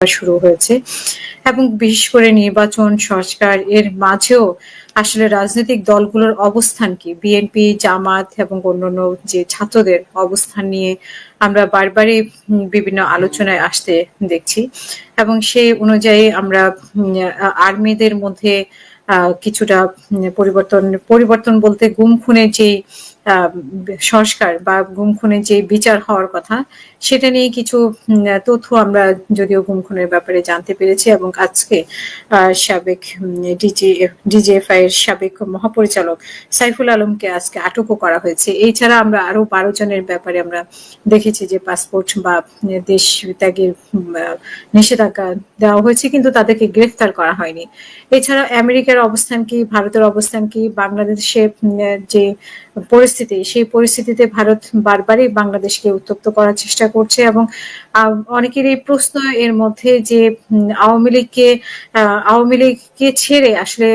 শুরু হয়েছে। এবং বিশেষ করে নির্বাচন, সংস্কার, এর মাঝেও আসলে রাজনৈতিক দলগুলোর অবস্থান কি? বিএনপি জামাত এবং অন্যান্য যে ছাত্রদের অবস্থান নিয়ে আমরা বারবারই বিভিন্ন আলোচনায় আসতে দেখছি। এবং সেই অনুযায়ী আমরা আর্মিদের মধ্যে কিছুটা পরিবর্তন পরিবর্তন বলতে গুম খুনের যে সংস্কার বা গুম খুনের যে বিচার হওয়ার কথা, সেটা নিয়ে কিছু তথ্য আমরা যদিও গুম খুনের ব্যাপারে জানতে পেরেছি এবং আজকে সাবেক ডিজি, ডিজিএফআই এর সাবেক মহাপরিচালক সাইফুল আলমকে আজকে আটকও করা হয়েছে। এছাড়া আমরা আরও বারো জনের ব্যাপারে আমরা দেখেছি যে পাসপোর্ট বা দেশ ত্যাগের নিষেধাজ্ঞা দেওয়া হয়েছে, কিন্তু তাদেরকে গ্রেফতার করা হয়নি। এছাড়া আমেরিকার অবস্থান কি, ভারতের অবস্থান কি, বাংলাদেশে যে পরিস্থিতি, সেই পরিস্থিতিতে ভারত বারবারই বাংলাদেশকে উত্তপ্ত করার চেষ্টা করছে এবং অনেকের অনেকেরই প্রশ্ন এর মধ্যে যে আওয়ামী লীগকে আওয়ামী লীগকে ছেড়ে আসলে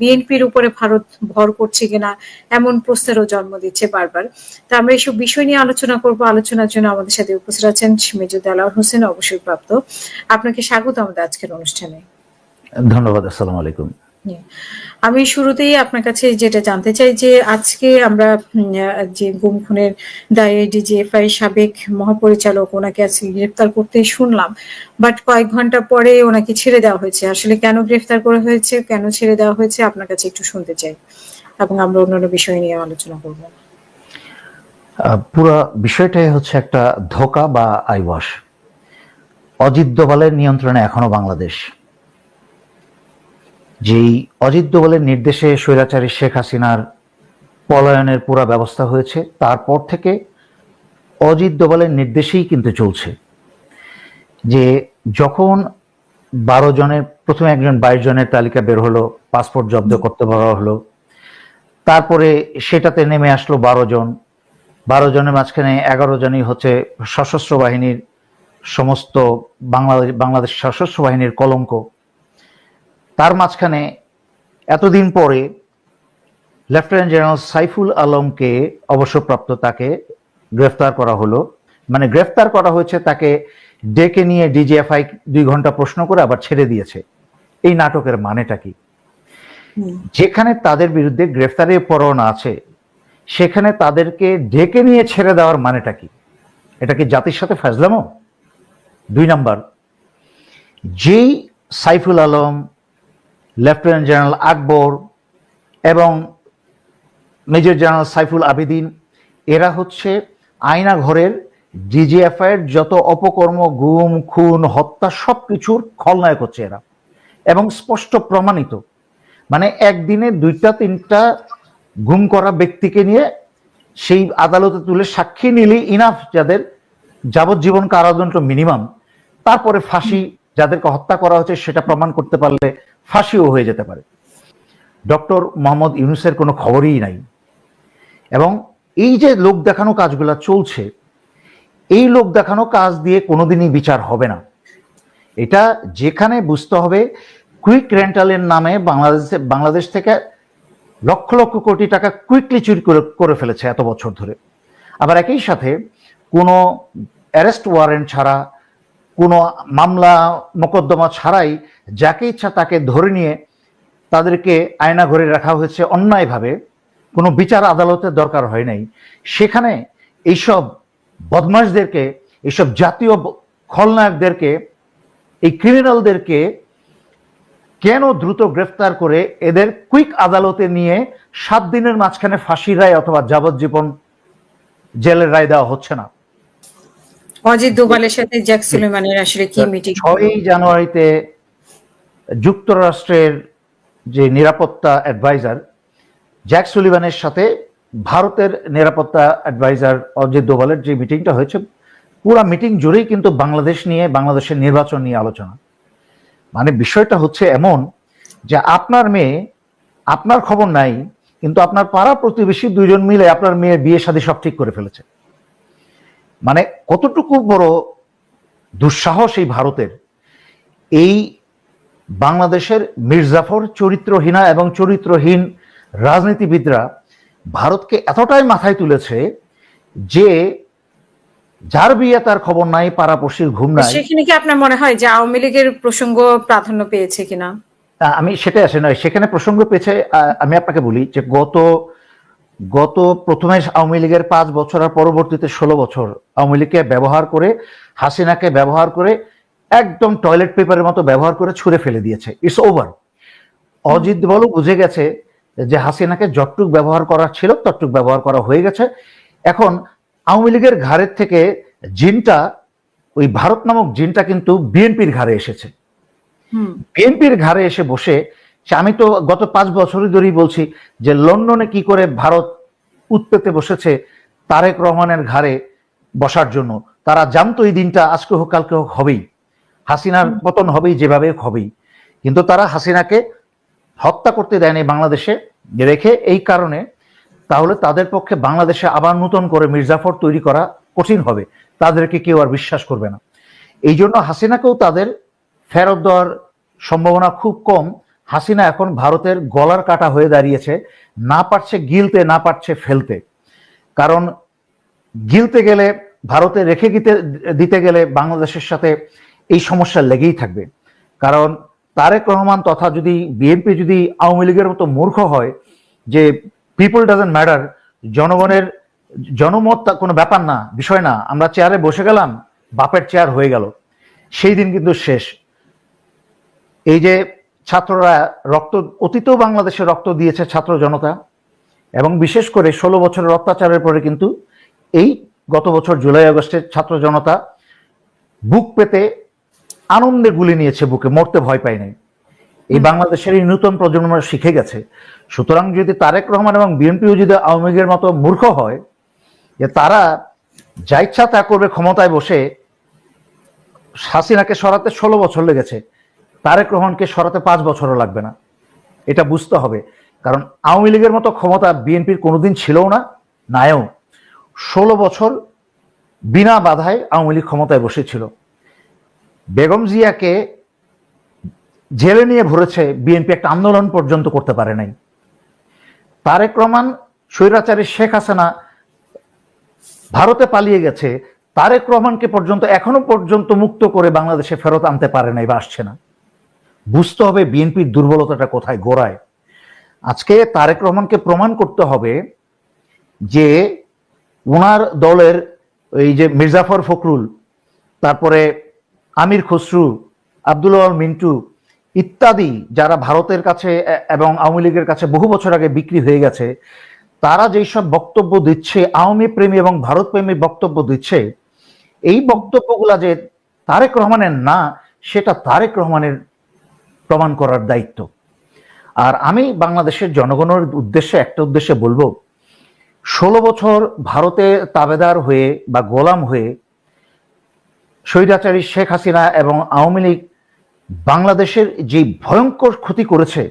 বিএনপির উপরে ভারত ভর করছে কিনা এমন প্রশ্নেরও জন্ম দিচ্ছে বারবার। তা আমরা এইসব বিষয় নিয়ে আলোচনা করব। আলোচনার জন্য আমাদের সাথে উপস্থিত আছেন মেজর দেলাওয়ার হোসেন, অবসরপ্রাপ্ত। আপনাকে স্বাগত আমাদের আজকের অনুষ্ঠানে। ধন্যবাদ, আসসালামু আলাইকুম। আমি শুরুতেই আপনার কাছে যেটা জানতে চাই যে আজকে আমরা যে গুম খুনের দায়ে ডিজিএফআই সাবেক মহাপরিচালক ওনাকে আজকে গ্রেফতার করতে শুনলাম, বাট কয়েক ঘণ্টা পরে ওনাকে ছেড়ে দেওয়া হয়েছে। আসলে কেন গ্রেফতার করা হয়েছে, কেন ছেড়ে দেওয়া হয়েছে, আপনার কাছে একটু শুনতে চাই এবং আমরা অন্যান্য বিষয় নিয়ে আলোচনা করব। পুরো বিষয়টাই হচ্ছে একটা ধোকা বা আইওয়াশ। অজিত দোভালের নিয়ন্ত্রণে এখনও বাংলাদেশ। যেই অজিত দোভালের নির্দেশে স্বৈরাচারী শেখ হাসিনার পলায়নের পুরা ব্যবস্থা হয়েছে, তারপর থেকে অজিত দোভালের নির্দেশেই কিন্তু চলছে যে যখন বারো জনের, প্রথমে একজন বাইশ জনের তালিকা বের হলো, পাসপোর্ট জব্দ করতে বলা হলো, তারপরে সেটাতে নেমে আসলো বারো জন। বারো জনের মাঝখানে এগারো জনই হচ্ছে সশস্ত্র বাহিনীর সমস্ত বাংলাদেশ বাংলাদেশ সশস্ত্র বাহিনীর কলঙ্ক। তার মাঝখানে এতদিন পরে লেফটেন্যান্ট জেনারেল সাইফুল আলমকে অবসরপ্রাপ্ত তাকে গ্রেফতার করা হলো। মানে গ্রেফতার করা হয়েছে তাকে ডেকে নিয়ে ডিজিএফআই দুই ঘণ্টা প্রশ্ন করে আবার ছেড়ে দিয়েছে। এই নাটকের মানেটা কি? যেখানে তাদের বিরুদ্ধে গ্রেফতারের পরোয়ানা আছে সেখানে তাদেরকে ডেকে নিয়ে ছেড়ে দেওয়ার মানেটা কি? এটা কি জাতির সাথে ফাজলামো? দুই নাম্বার যেই সাইফুল আলম লেফটেন্যান্ট জেনারেল আকবর এবং মেজর জেনারেল সাইফুল আবেদিন এরা হচ্ছে আয়না ঘরের ডিজিএফআই এর যত অপকর্ম, গুম, খুন, হত্যা সব কিছুর খলনায়ক হচ্ছে এরা। এবং স্পষ্ট প্রমাণিত মানে একদিনে দুইটা, তিনটা গুম করা ব্যক্তিকে নিয়ে সেই আদালতে তুলে সাক্ষী নিলেই ইনাফ যাদের যাবজ্জীবন কারাদণ্ড মিনিমাম তারপরে ফাঁসি যাদেরকে হত্যা করা হচ্ছে সেটা প্রমাণ করতে পারলে ফাঁসিও হয়ে যেতে পারে। ডক্টর মোহাম্মদ ইউনুসের কোনো খবরই নাই। এবং এই যে লোক দেখানো কাজগুলা চলছে, এই লোক দেখানো কাজ দিয়ে কোনোদিনই বিচার হবে না। এটা যেখানে বুঝতে হবে, কুইক রেন্টালের নামে বাংলাদেশে, বাংলাদেশ থেকে লক্ষ লক্ষ কোটি টাকা কুইকলি চুরি করে করে ফেলেছে এত বছর ধরে। আবার একই সাথে কোনো অ্যারেস্ট ওয়ারেন্ট ছাড়া কোনো মামলা, মোকদ্দমা ছাড়াই যাকে ইচ্ছা তাকে ধরে নিয়ে তাদেরকে আয়না ঘরে রাখা হয়েছে অন্যায়ভাবে। কোনো বিচার আদালতের দরকার হয় নাই। সেখানে এইসব বদমাশদেরকে, এইসব জাতীয় খলনায়কদেরকে, এই ক্রিমিনালদেরকে কেন দ্রুত গ্রেফতার করে এদের কুইক আদালতে নিয়ে সাত দিনের মাঝখানে ফাঁসির রায় অথবা যাবজ্জীবন জেলের রায় দেওয়া হচ্ছে না? অজিত দোভালের সাথে জ্যাক সুলেমানের আসলে কি মিটিং ছয়ই জানুয়ারিতে যুক্তরাষ্ট্রের যে নিরাপত্তা অ্যাডভাইজার জ্যাক সুলিভানের সাথে ভারতের নিরাপত্তা অ্যাডভাইজার অজিত দোভালের যে মিটিংটা হয়েছে পুরো মিটিং জুড়েই কিন্তু বাংলাদেশ নিয়ে বাংলাদেশের নির্বাচন নিয়ে আলোচনা। মানে বিষয়টা হচ্ছে এমন যে আপনার মেয়ে আপনার খবর নাই কিন্তু আপনার পাড়া প্রতিবেশী দুইজন মিলে আপনার মেয়ের বিয়ে শাদী সব ঠিক করে ফেলেছে। মানে কতটুকু বড় দুঃসাহস এই ভারতের? এই বাংলাদেশের মির্জাফর চরিত্রহীনা এবং চরিত্রহীন রাজনীতিবিদরা ভারতকে এতটাই মাথায় তুলেছে যে যার বিয়ে তার খবর নাই পাড়াপড়শির ঘুম নাই। সেখানে কি আপনার মনে হয় যে আওয়ামী লীগের প্রসঙ্গ প্রাধান্য পেয়েছে কিনা? আমি সেটাই আসে নয় সেখানে প্রসঙ্গ পেয়েছে আমি আপনাকে বলি যে গত গত প্রথমে আওয়ামী লীগের পাঁচ বছর আর পরবর্তীতে ষোলো বছর আওয়ামী লীগকে ব্যবহার করে হাসিনাকে ব্যবহার করে একদম টয়লেট পেপারের মতো ব্যবহার করে ছুঁড়ে ফেলে দিয়েছে। ইটস ওভার অজিত বলও বুঝে গেছে যে হাসিনাকে যতটুক ব্যবহার করা ছিল ততটুক ব্যবহার করা হয়ে গেছে। এখন আওয়ামী লীগের ঘাড়ের থেকে জিনটা ওই ভারত নামক জিনটা কিন্তু বিএনপির ঘাড়ে এসেছে। হুম। বিএনপির ঘাড়ে এসে বসে আমি তো গত পাঁচ বছরই ধরেই বলছি যে লন্ডনে কি করে ভারত উৎপেতে বসেছে তারেক রহমানের ঘাড়ে বসার জন্য। তারা জানতো এই দিনটা আজকে হোক কালকে হোক হবেই। হাসিনার পতন হবেই যেভাবে হোক হবেই। কিন্তু তারা হাসিনাকে হত্যা করতে দেয়নি বাংলাদেশে রেখে এই কারণে তাহলে তাদের পক্ষে বাংলাদেশে আবার নতুন করে মির্জাফর তৈরি করা কঠিন হবে। তাদেরকে কেউ আর বিশ্বাস করবে না। এই জন্য হাসিনাকেও তাদের ফেরত দেওয়ার সম্ভাবনা খুব কম। হাসিনা এখন ভারতের গলার কাটা হয়ে দাঁড়িয়েছে। না পারছে গিলতে, না পারছে ফেলতে। কারণ গিলতে গেলে, ভারতে রেখে দিতে দিতে গেলে বাংলাদেশের সাথে এই সমস্যা লেগেই থাকবে। কারণ তারেক রহমান তথা যদি বিএনপি যদি আওয়ামী লীগের মতো মূর্খ হয় যে পিপল ডাজেন্ট ম্যাটার জনগণের, জনমত কোনো ব্যাপার না, বিষয় না, আমরা চেয়ারে বসে গেলাম, বাপের চেয়ার হয়ে গেল। সেই দিন কিন্তু শেষ। এই যে ছাত্ররা রক্ত অতীতেও বাংলাদেশে রক্ত দিয়েছে ছাত্র জনতা এবং বিশেষ করে ষোলো বছরের অত্যাচারের পরে কিন্তু এই গত বছর জুলাই আগস্টে ছাত্র জনতা বুক পেতে আনন্দে গুলি নিয়েছে বুকে মরতে ভয় পায় নাই। এই বাংলাদেশের এই নতুন প্রজন্ম শিখে গেছে। সুতরাং যদি তারেক রহমান এবং বিএনপিও যদি আওয়ামী লীগের মতো মূর্খ হয় যে তারা যা ইচ্ছা তা করবে ক্ষমতায় বসে হাসিনাকে সরাতে ষোলো বছর লেগেছে। তারেক রহমানকে সরাতে পাঁচ বছরও লাগবে না। এটা বুঝতে হবে। কারণ আওয়ামী লীগের মতো ক্ষমতা বিএনপির কোনোদিন ছিলও না, নায়ও ষোলো বছর বিনা বাধায় আওয়ামী লীগ ক্ষমতায় বসেছিল। বেগম জিয়াকে জেলে নিয়ে ভরেছে বিএনপি একটা আন্দোলন পর্যন্ত করতে পারে নাই। তারেক রহমান, স্বৈরাচারী শেখ হাসিনা ভারতে পালিয়ে গেছে। তারেক রহমানকে পর্যন্ত, এখনও পর্যন্ত মুক্ত করে বাংলাদেশে ফেরত আনতে পারে নাই বা আসছে না। বুঝতে হবে বিএনপির দুর্বলতাটা কোথায় গোড়ায়। আজকে তারেক রহমানকে প্রমাণ করতে হবে যে ওনার দলের এই যে মির্জাফর ফখরুল, তারপরে আমির খসরু, আব্দুল মিন্টু ইত্যাদি যারা ভারতের কাছে এবং আওয়ামী লীগের কাছে বহু বছর আগে বিক্রি হয়ে গেছে, তারা যেই সব বক্তব্য দিচ্ছে, আওয়ামী প্রেমী এবং ভারত প্রেমী বক্তব্য দিচ্ছে, এই বক্তব্যগুলা যে তারেক রহমানের না, সেটা তারেক রহমানের প্রমাণ করার দায়িত্ব। আর আমি বাংলাদেশের জনগণের উদ্দেশ্যে একটা উদ্দেশ্যে বলব, ষোলো বছর ভারতে তাবেদার হয়ে বা গোলাম হয়ে স্বৈরাচারী শেখ হাসিনা এবং আওয়ামী লীগ বাংলাদেশের যে ভয়ঙ্কর ক্ষতি করেছে,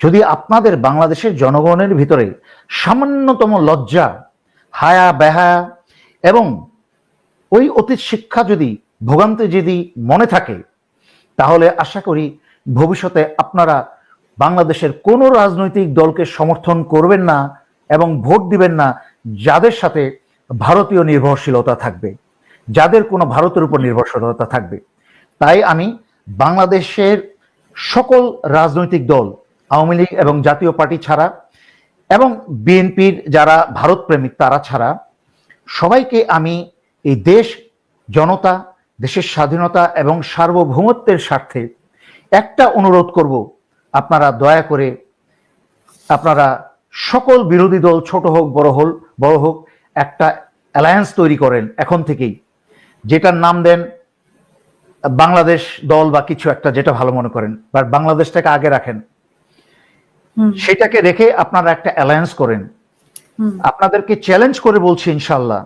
যদি আপনাদের বাংলাদেশের জনগণের ভিতরে সামান্যতম লজ্জা, হায়া বেহায়া এবং ওই অতীত শিক্ষা যদি ভোগান্তি যদি মনে থাকে তাহলে আশা করি ভবিষ্যতে আপনারা বাংলাদেশের কোনো রাজনৈতিক দলকে সমর্থন করবেন না এবং ভোট দিবেন না, যাদের সাথে ভারতীয় নির্ভরশীলতা থাকবে, যাদের কোনো ভারতের উপর নির্ভরশীলতা থাকবে। তাই আমি বাংলাদেশের সকল রাজনৈতিক দল, আওয়ামী লীগ এবং জাতীয় পার্টি ছাড়া এবং বিএনপির যারা ভারতপ্রেমিক তারা ছাড়া, সবাইকে আমি এই দেশ, জনতা দেশের স্বাধীনতা এবং সার্বভৌমত্বের স্বার্থে একটা অনুরোধ করব আপনারা দয়া করে আপনারা সকল বিরোধী দল ছোট হোক বড় হল বড় হোক একটা অ্যালায়েন্স তৈরি করেন এখন থেকেই। যেটার নাম দেন বাংলাদেশ দল বা কিছু একটা যেটা ভালো মনে করেন বা বাংলাদেশটাকে আগে রাখেন। সেটাকে রেখে আপনারা একটা অ্যালায়েন্স করেন। আপনাদেরকে চ্যালেঞ্জ করে বলছি ইনশাল্লাহ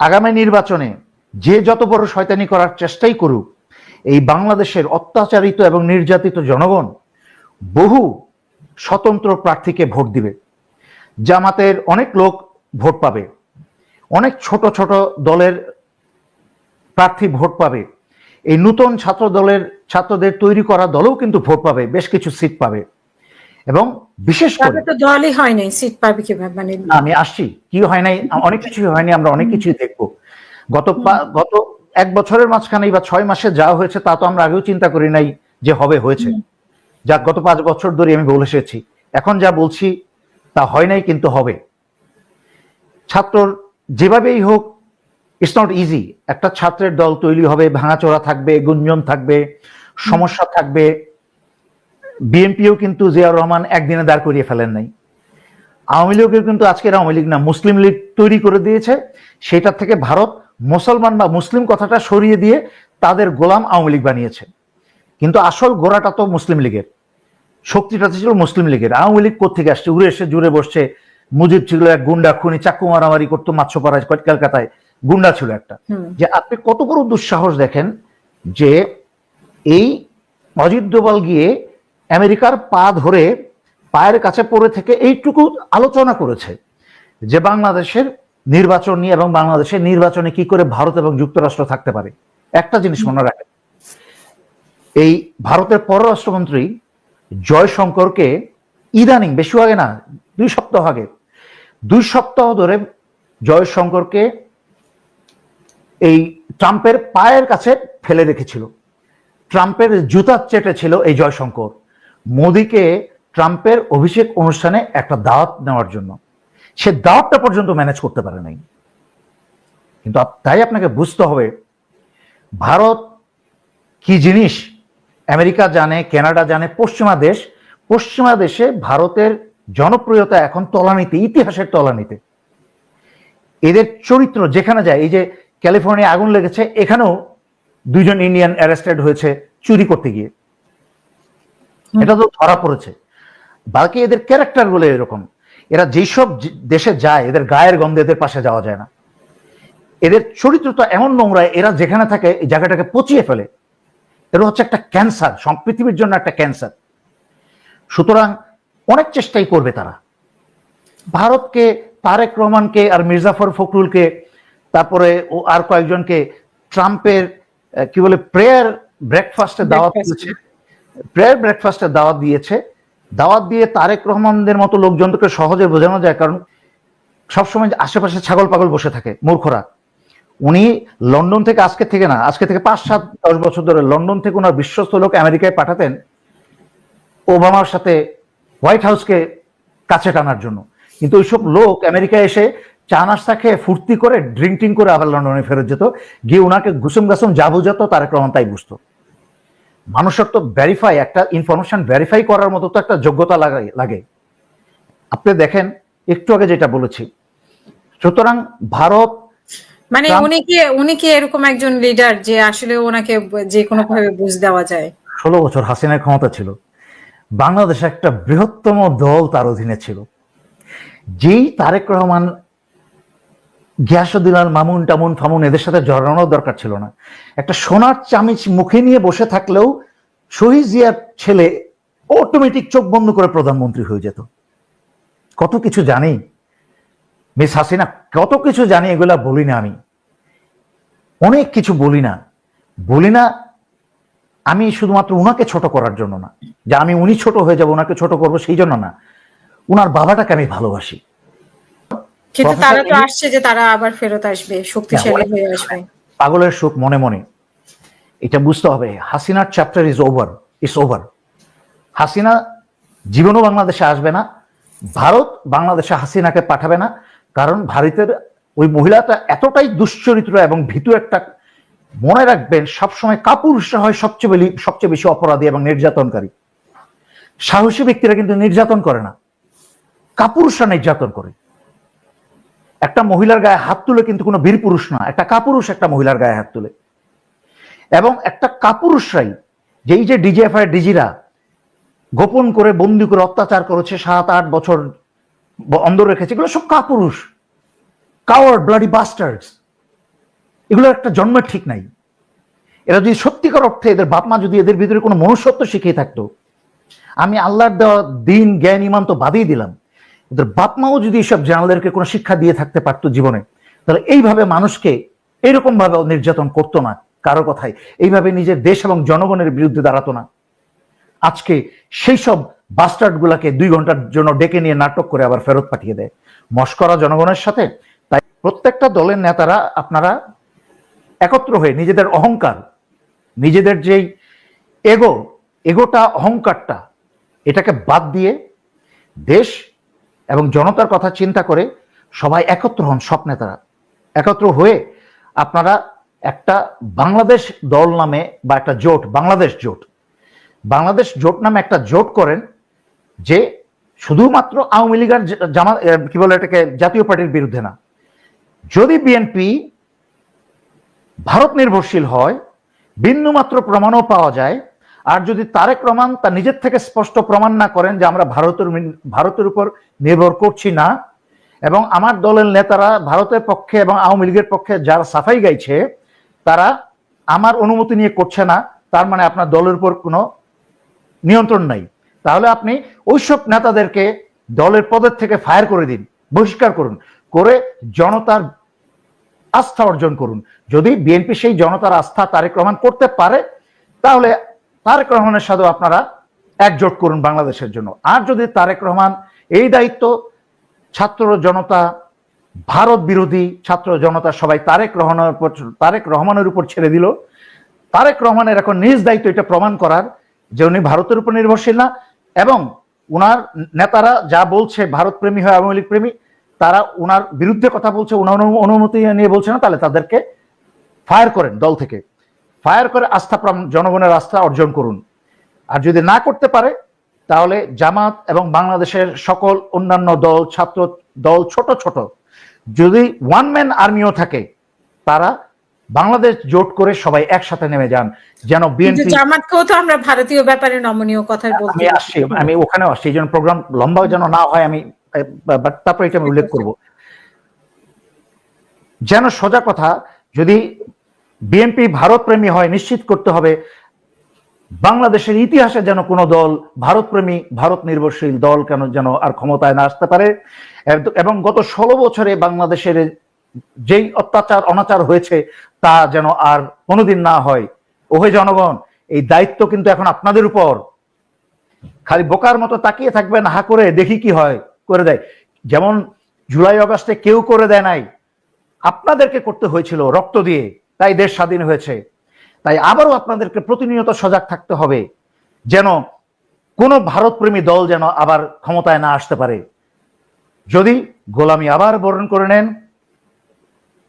আগামী নির্বাচনে যে যত বড় শয়তানি করার চেষ্টাই করুক এই বাংলাদেশের অত্যাচারিত এবং নির্যাতিত জনগণ বহু স্বতন্ত্র প্রার্থীকে ভোট দিবে। জামাতের অনেক লোক ভোট পাবে। অনেক ছোট ছোট দলের প্রার্থী ভোট পাবে। এই নূতন ছাত্র দলের ছাত্রদের তৈরি করা দলও কিন্তু ভোট পাবে বেশ কিছু সিট পাবে। এবং বিশেষ করে তো দলই হয় নাই সিট পাবে কীভাবে? মানে আমি আসছি। কি হয় নাই? অনেক কিছু হয়নি আমরা অনেক কিছুই দেখব। গত গত এক বছরের মাঝখানে বা ছয় মাসে যা হয়েছে তা তো আমরা আগেও চিন্তা করি নাই যে হবে হয়েছে। যা গত পাঁচ বছর ধরে আমি বলে এসেছি। এখন যা বলছি তা হয় নাই কিন্তু হবে। ছাত্রর যেভাবেই হোক ইটস নট ইজি একটা ছাত্রের দল তৈরি হবে ভাঙাচোরা থাকবে গুঞ্জন থাকবে সমস্যা থাকবে। বিএনপিও কিন্তু জিয়াউর রহমান একদিনে দাঁড় করিয়ে ফেলেন নাই। আওয়ামী লীগের কিন্তু আজকের আওয়ামী লীগ না মুসলিম লীগ তৈরি করে দিয়েছে। সেটা থেকে ভারত মুসলমান বা মুসলিম কথাটা সরিয়ে দিয়ে তাদের গোলাম আওয়ামী লীগ বানিয়েছে। কিন্তু আসল গোড়াটা তো মুসলিম লীগের। শক্তিটা ছিল মুসলিম লীগের। আওয়ামী লীগ কোথেকে আসছে? উড়ে এসে জুড়ে বসছে। মুজিব ছিল এক গুন্ডা খুনি চাকু মারামারি করতো মাছপাড়ায় কলকাতায়। গুন্ডা ছিল একটা। যে আপনি কত বড় দুঃসাহস দেখেন যে এই অজিত ডোভাল গিয়ে আমেরিকার পা ধরে পায়ের কাছে পড়ে থেকে এইটুকু আলোচনা করেছে যে বাংলাদেশের নির্বাচন নিয়ে এবং বাংলাদেশের নির্বাচনে কি করে ভারত এবং যুক্তরাষ্ট্র থাকতে পারে? একটা জিনিস মনে রাখেন। এই ভারতের পররাষ্ট্রমন্ত্রী জয়শঙ্করকে ইদানিং, বেশি আগে না, দুই সপ্তাহ আগে, দুই সপ্তাহ ধরে জয়শঙ্করকে এই ট্রাম্পের পায়ের কাছে ফেলে রেখেছিল। ট্রাম্পের জুতা চেটে ছিল এই জয়শঙ্কর। মোদিকে ট্রাম্পের অভিষেক অনুষ্ঠানে একটা দাওয়াত নেওয়ার জন্য। সে দাওয়াতটা পর্যন্ত ম্যানেজ করতে পারে নাই। কিন্তু তাই আপনাকে বুঝতে হবে ভারত কি জিনিস আমেরিকা জানে কানাডা জানে পশ্চিমা দেশ পশ্চিমা দেশে ভারতের জনপ্রিয়তা এখন তলানিতে ইতিহাসের তলানিতে। এদের চরিত্র যেখানে যায় এই যে ক্যালিফোর্নিয়া আগুন লেগেছে এখানেও দুইজন ইন্ডিয়ান অ্যারেস্টেড হয়েছে চুরি করতে গিয়ে। এটা তো ধরা পড়েছে। বাকি এদের ক্যারেক্টারগুলো এরকম। এরা যেসব দেশে যায় এদের গায়ের গন্ধে এদের পাশে যাওয়া যায় না। এদের চরিত্র তো এমন নোংরা এরা যেখানে থাকে এই জায়গাটাকে পচিয়ে ফেলে। এরা হচ্ছে একটা ক্যান্সার সব পৃথিবীর জন্য একটা ক্যান্সার। সুতরাং অনেক চেষ্টাই করবে তারা। ভারতকে তারেক রহমানকে আর মির্জাফর ফখরুলকে তারপরে ও আর কয়েকজনকে ট্রাম্পের কি বলে প্রেয়ার ব্রেকফাস্টে দাওয়াত দিয়েছে। প্রেয়ার ব্রেকফাস্টে দাওয়াত দিয়েছে। দাওয়াত দিয়ে তারেক রহমানদের মতো লোকজনকে সহজে বোঝানো যায়, কারণ সবসময় আশেপাশে ছাগল পাগল বসে থাকে, মূর্খরা। উনি লন্ডন থেকে আজকে থেকে না, আজকে থেকে পাঁচ সাত, দশ বছর ধরে লন্ডন থেকে ওনার বিশ্বস্ত লোক আমেরিকায় পাঠাতেন ওবামার সাথে হোয়াইট হাউসকে কাছে টানার জন্য। কিন্তু ওইসব লোক আমেরিকায় এসে চা নাস্তা খেয়ে ফুর্তি করে ড্রিঙ্কিং করে আবার লন্ডনে ফেরত যেত, গিয়ে ওনাকে গুসুম গাসুম যা বুঝাতো তারেক রহমান তাই বুঝতো। মানুষের তো ভেরিফাই একটা ইনফরমেশন ভেরিফাই করার মতো তো একটা যোগ্যতা লাগে লাগে। আপনি দেখেন একটু আগে যেটা বলেছি সুতরাং ভারত মানে উনি কি উনি কি এরকম একজন লিডার যে আসলে ওনাকে যে কোনো ভাবে বুঝ দেওয়া যায়? ষোলো বছর হাসিনার ক্ষমতা ছিল। বাংলাদেশ একটা বৃহত্তম দল তার অধীনে ছিল। যেই তারেক রহমান গিয়াসুদ্দিন মামুন টামুন ফামুন, এদের সাথে জড়ানোর দরকার ছিল না। একটা সোনার চামিচ মুখে নিয়ে বসে থাকলেও শহীদ জিয়ার ছেলে অটোমেটিক চোখ বন্ধ করে প্রধানমন্ত্রী হয়ে যেত। কত কিছু জানি। মিস হাসিনা, কত কিছু জানি, এগুলা বলি না আমি। অনেক কিছু বলি না। বলি না আমি শুধুমাত্র উনাকে ছোট করার জন্য না। যে আমি উনি ছোট হয়ে যাব ওনাকে ছোট করব সেই জন্য না। উনার বাবাটাকে আমি ভালোবাসি। কিন্তু তারা তো আসছে যে তারা আবার ফেরত আসবে শক্তিশালী হয়ে আসবে। পাগলের সুখ মনে মনে। এটা বুঝতে হবে হাসিনার chapter is over over Hasina জীবনও বাংলাদেশে আসবে না ভারত বাংলাদেশে হাসিনাকে পাঠাবে না কারণ ভারতের ওই মহিলাটা এতটাই দুশ্চরিত্র এবং ভীতু একটা মনে রাখবেন সবসময় কাপুরুষরা হয় সবচেয়ে বেশি সবচেয়ে বেশি অপরাধী এবং নির্যাতনকারী। সাহসী ব্যক্তিরা কিন্তু নির্যাতন করে না কাপুরুষরা নির্যাতন করে। একটা মহিলার গায়ে হাত তুলে কিন্তু কোনো বীর পুরুষ না, একটা কাপুরুষ একটা মহিলার গায়ে হাত তুলে। এবং একটা কাপুরুষরাই, যেই যে ডিজিএফআই ডিজিরা গোপন করে, বন্দি করে অত্যাচার করেছে সাত, আট বছর অন্ধ রেখেছে, এগুলো সব কাপুরুষ কাওয়ার ব্লাডি বাস্টার্স এগুলো একটা জন্মের ঠিক নাই। এরা যদি সত্যিকার অর্থে এদের বাপ মা যদি এদের ভিতরে কোনো মনুষ্যত্ব শিখিয়ে থাকতো, আমি আল্লাহর দেওয়া দিন, জ্ঞান ইমান তো বাদই দিলাম। ওদের বাপ মাও যদি এসব জানালাদেরকে কোনো শিক্ষা দিয়ে থাকতে পারতো জীবনে, তাহলে এইভাবে মানুষকে এরকম ভাবে নির্যাতন করতো না, কারও কথাই এইভাবে নিজের দেশ এবং জনগণের বিরুদ্ধে দাঁড়াতো না। আজকে সেই সব বাস্টার্ড গুলাকে দুই ঘণ্টার জন্য ডেকে নিয়ে নাটক করে আবার ফেরত পাঠিয়ে দেয়। মস্করা জনগণের সাথে, তাই প্রত্যেকটা দলের নেতারা আপনারা একত্র হয়ে নিজেদের অহংকার, নিজেদের যেই এগো এগোটা অহংকারটা, এটাকে বাদ দিয়ে দেশ এবং জনতার কথা চিন্তা করে সবাই একত্র হন সব নেতারা। একত্র হয়ে আপনারা একটা বাংলাদেশ দল নামে বা একটা জোট, বাংলাদেশ জোট। বাংলাদেশ জোট নামে একটা জোট করেন যে শুধুমাত্র আওয়ামী লীগ আর জামা কি বলে এটাকে, জাতীয় পার্টির বিরুদ্ধে না। যদি বিএনপি ভারত নির্ভরশীল হয়, বিন্দুমাত্র প্রমাণও পাওয়া যায় আর যদি তারেক রহমান তা নিজের থেকে স্পষ্ট প্রমাণ না করেন যে আমরা ভারতের ভারতের উপর নির্ভর করছি না, এবং আমার দলের নেতারা ভারতের পক্ষে এবং আওয়ামী লীগের পক্ষে যারা সাফাই গাইছে, তারা আমার অনুমতি নিয়ে করছে না, তার মানে আপনার দলের উপর কোনো নিয়ন্ত্রণ নাই। তাহলে আপনি ওইসব নেতাদেরকে দলের পদের থেকে ফায়ার করে দিন, বহিষ্কার করুন, করে জনতার আস্থা অর্জন করুন। যদি বিএনপি সেই জনতার আস্থা তারেক রহমান করতে পারে, তাহলে তারেক রহমানের সাথে আপনারা একজোট করুন বাংলাদেশের জন্য। আর যদি তারেক রহমান এই দায়িত্ব ছাত্র জনতা, ভারত বিরোধী ছাত্র জনতা সবাই তারেক রহমানের উপর, তারেক রহমানের উপর ছেড়ে দিল। তারেক রহমানের এখন নিজ দায়িত্ব এটা প্রমাণ করার যে উনি ভারতের উপর নির্ভরশীল না, এবং উনার নেতারা যা বলছে ভারত প্রেমী হয় আওয়ামী লীগ প্রেমী তারা উনার বিরুদ্ধে কথা বলছে, উনার অনু- অনুমতি নিয়ে বলছে না, তাহলে তাদেরকে ফায়ার করেন দল থেকে। ফায়ার করে আস্থা জনগণের আস্থা অর্জন করুন। আর যদি না করতে পারে তাহলে জামাত এবং বাংলাদেশের সকল অন্যান্য দল ছাত্র দল ছোট ছোট যদি ওয়ান ম্যান আর্মিও থাকে তারা বাংলাদেশ জোট করে সবাই একসাথে নেমে যান যেন বিএনপি জামাতকেও তো আমরা ভারতীয় ব্যাপারে নমনীয় কথা বলতে আমি আসছি আমি ওখানে আসছি এই জন্য প্রোগ্রাম লম্বা যেন না হয় আমি তারপরে এটা আমি উল্লেখ করব। যেন সোজা কথা যদি বিএনপি ভারত প্রেমী হয় নিশ্চিত করতে হবে। বাংলাদেশের ইতিহাসে যেন কোনো দল ভারতপ্রেমী, ভারত নির্ভরশীল দল কেন যেন আর ক্ষমতায় না আসতে পারে। এবং গত ষোলো বছরে বাংলাদেশের যেই অত্যাচার, অনাচার হয়েছে তা যেন আর কোনোদিন না হয়। ওহে জনগণ, এই দায়িত্ব কিন্তু এখন আপনাদের উপর। খালি বোকার মতো তাকিয়ে থাকবেন, হা করে দেখি কি হয়, করে দেয়। যেমন জুলাই অগাস্টে কেউ করে দেয় নাই। আপনাদেরকে করতে হয়েছিল রক্ত দিয়ে। তাই দেশ স্বাধীন হয়েছে। তাই আবারও আপনাদেরকে প্রতিনিয়ত সজাগ থাকতে হবে যেন কোনো ভারতপ্রেমী দল যেন আবার ক্ষমতায় না আসতে পারে। যদি গোলামি আবার বরণ করে নেন,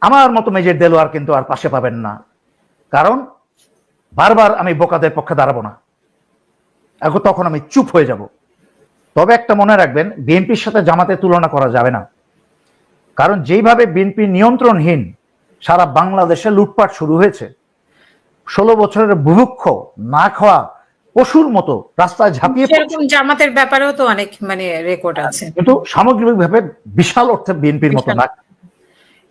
আমার মতো মেজের দেলোয়ার কিন্তু আর পাশে পাবেন না। কারণ বারবার আমি বোকাদের পক্ষে দাঁড়াবো না। এখন তখন আমি চুপ হয়ে যাব। তবে একটা মনে রাখবেন, বিএনপির সাথে জামাতে তুলনা করা যাবে না। কারণ যেইভাবে বিএনপি নিয়ন্ত্রণহীন সারা বাংলাদেশে লুটপাট শুরু হয়েছে। ষোলো বছরের বুভুক্ষ না খাওয়া পশুর মতো রাস্তায় ঝাঁপিয়ে জামাতের ব্যাপারেও তো অনেক মানে রেকর্ড আছে। কিন্তু সামগ্রিকভাবে বিশাল অর্থে বিএনপির মতো না।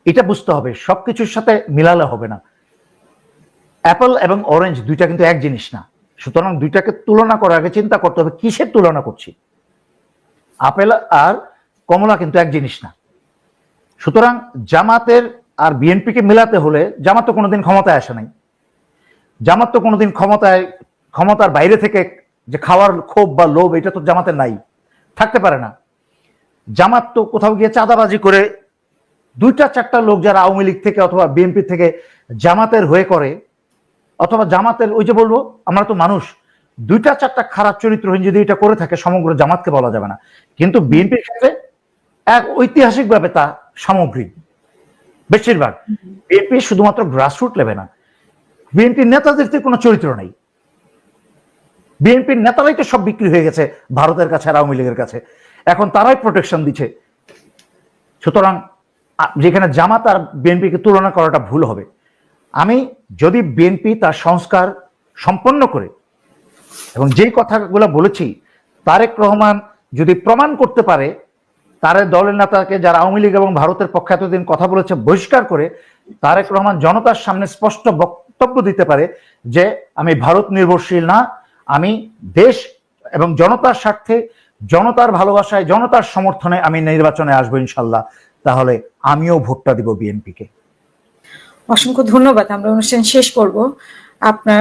এটা বুঝতে হবে সবকিছুর সাথে মিলালে হবে না। অ্যাপল এবং অরেঞ্জ দুইটা কিন্তু এক জিনিস না। সুতরাং দুইটাকে তুলনা করার আগে চিন্তা করতে হবে কিসের তুলনা করছি? আপেল আর কমলা কিন্তু এক জিনিস না। সুতরাং জামাতের আর বিএনপিকে মেলাতে হলে জামাত তো কোনোদিন ক্ষমতায় আসে নাই। জামাত তো কোনোদিন ক্ষমতায়, ক্ষমতার বাইরে থেকে যে খাওয়ার ক্ষোভ বা লোভ, এটা তো জামাতের নাই। থাকতে পারে না। জামাত তো কোথাও গিয়ে চাঁদাবাজি করে দুইটা, চারটা লোক যারা আওয়ামী লীগ থেকে অথবা বিএনপি থেকে জামাতের হয়ে করে, অথবা জামাতের, ওই যে বলব, আমরা তো মানুষ, দুইটা, চারটা খারাপ চরিত্রহীন যদি এটা করে থাকে, সমগ্র জামাতকে বলা যাবে না। কিন্তু বিএনপির ক্ষেত্রে এক ঐতিহাসিকভাবে তা সামগ্রিক। বেশিরভাগ। বিএনপি শুধুমাত্র গ্রাসরুট লেভে না। বিএনপির নেতাদের কোনো চরিত্র নেই। বিএনপির নেতারাই তো সব বিক্রি হয়ে গেছে ভারতের কাছে আওয়ামী লীগের কাছে। এখন তারাই প্রোটেকশন দিচ্ছে। সুতরাং যেখানে জামাত আর বিএনপিকে তুলনা করাটা ভুল হবে। আমি যদি বিএনপি তার সংস্কার সম্পন্ন করে, এবং যেই কথাগুলো বলেছি, তারেক রহমান যদি প্রমাণ করতে পারে তার দলের নেতাকে যারা আওয়ামী লীগ এবং ভারতের পক্ষে এতদিন কথা বলেছে, বহিষ্কার করে তারেক রহমান জনতার সামনে স্পষ্ট বক্তব্য দিতে পারে যে, আমি ভারত নির্ভরশীল না, আমি দেশ এবং জনতার স্বার্থে, জনতার ভালোবাসায়, জনতার সমর্থনে আমি নির্বাচনে আসব ইনশাল্লাহ। তাহলে আমিও ভোটটা দিব বিএনপিকে। অসংখ্য ধন্যবাদ, আমরা অনুষ্ঠান শেষ করব। আপনার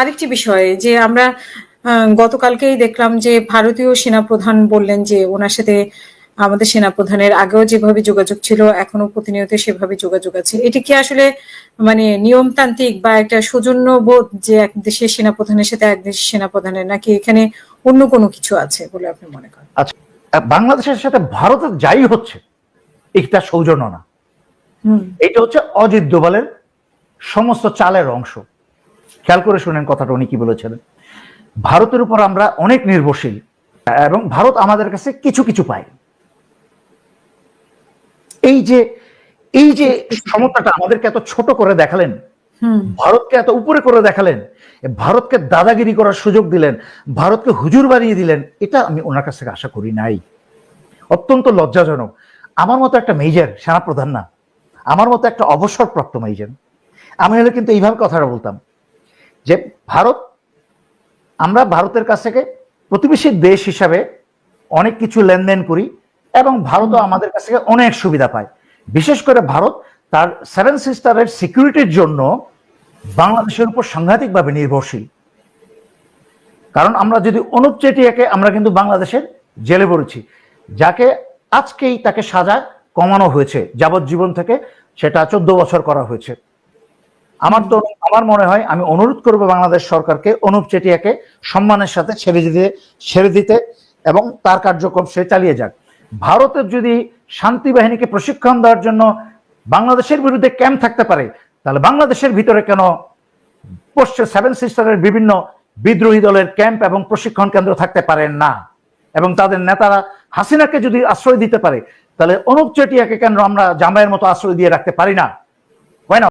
আরেকটি বিষয়, যে আমরা গতকালকেই দেখলাম যে ভারতীয় সেনাপ্রধান বললেন যে ওনার সাথে আমাদের সেনাপ্রধানের আগেও যেভাবে যোগাযোগ ছিল এখনও প্রতিনিয়ত সেভাবে যোগাযোগ আছে। এটি কি আসলে মানে নিয়মতান্ত্রিক বা একটা সৌজন্য বোধ যে এক দেশের সেনাপ্রধানের সাথে এক দেশের সেনাপ্রধানের নাকি এখানে অন্য কোনো কিছু আছে বলে আপনি মনে করেন? আহ, বাংলাদেশের সাথে ভারতের যাই হচ্ছে এটা সৌজন্য না। হুম। এটা হচ্ছে অজিত দোভালের সমস্ত চালের অংশ। খেয়াল করে শুনেন কথাটা উনি কি বলেছেন। ভারতের উপর আমরা অনেক নির্ভরশীল এবং ভারত আমাদের কাছে কিছু কিছু পায় এই যে এই যে সমস্যাটা আমাদেরকে এত ছোট করে দেখালেন ভারতকে এত উপরে করে দেখালেন ভারতকে দাদাগিরি করার সুযোগ দিলেন ভারতকে হুজুর বানিয়ে দিলেন এটা আমি ওনার কাছ থেকে আশা করি নাই। অত্যন্ত লজ্জাজনক। আমার মতো একটা মেজর সেনাপ্রধান না। আমার মতো একটা অবসরপ্রাপ্ত মেজর। আমি হলে কিন্তু এইভাবে কথাটা বলতাম যে ভারত আমরা ভারতের কাছ থেকে প্রতিবেশী দেশ হিসাবে অনেক কিছু লেনদেন করি এবং ভারতও আমাদের কাছ থেকে অনেক সুবিধা পায়। বিশেষ করে ভারত তার সেভেন সিস্টারের সিকিউরিটির জন্য বাংলাদেশের উপর সাংঘাতিকভাবে নির্ভরশীল। কারণ আমরা যদি অনুপ চেটিয়াকে আমরা কিন্তু বাংলাদেশের জেলে পড়েছি। যাকে আজকেই তাকে সাজা কমানো হয়েছে যাবজ্জীবন থেকে সেটা চোদ্দ বছর করা হয়েছে। আমার তো আমার মনে হয় আমি অনুরোধ করব বাংলাদেশ সরকারকে অনুপ চেটিয়াকে সম্মানের সাথে ছেড়ে দিতে ছেড়ে দিতে এবং তার কার্যক্রম সে চালিয়ে যাক। ভারতের যদি শান্তি বাহিনীকে প্রশিক্ষণ দেওয়ার জন্য বাংলাদেশের বিরুদ্ধে ক্যাম্প থাকতে পারে, তাহলে বাংলাদেশের ভিতরে কেন পশ্চিম সেভেন সিস্টারের বিভিন্ন বিদ্রোহী দলের ক্যাম্প এবং প্রশিক্ষণ কেন্দ্র থাকতে পারেন না? এবং তাদের নেতারা হাসিনাকে যদি আশ্রয় দিতে পারে, তাহলে অনুপ চেটিয়াকে কেন আমরা জামাইয়ের মতো আশ্রয় দিয়ে রাখতে পারি না?